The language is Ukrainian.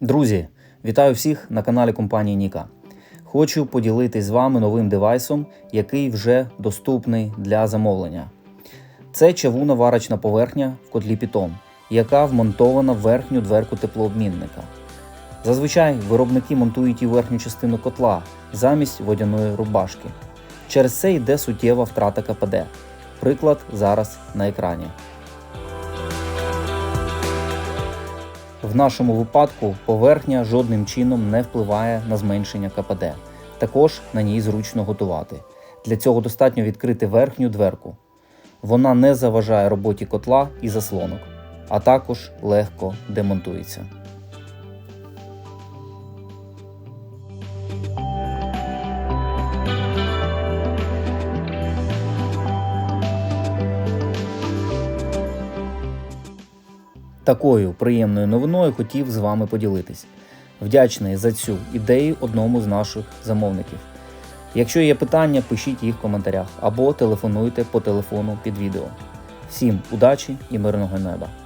Друзі, вітаю всіх на каналі компанії Ніка. Хочу поділитись з вами новим девайсом, який вже доступний для замовлення. Це чавунна варочна поверхня в котлі Python, яка вмонтована в верхню дверку теплообмінника. Зазвичай виробники монтують і верхню частину котла замість водяної рубашки. Через це йде суттєва втрата КПД. Приклад зараз на екрані. Нашому випадку поверхня жодним чином не впливає на зменшення КПД. Також на ній зручно готувати. Для цього достатньо відкрити верхню дверку. Вона не заважає роботі котла і заслонок, а також легко демонтується. Такою приємною новиною хотів з вами поділитись. Вдячний за цю ідею одному з наших замовників. Якщо є питання, пишіть їх в коментарях або телефонуйте по телефону під відео. Всім удачі і мирного неба!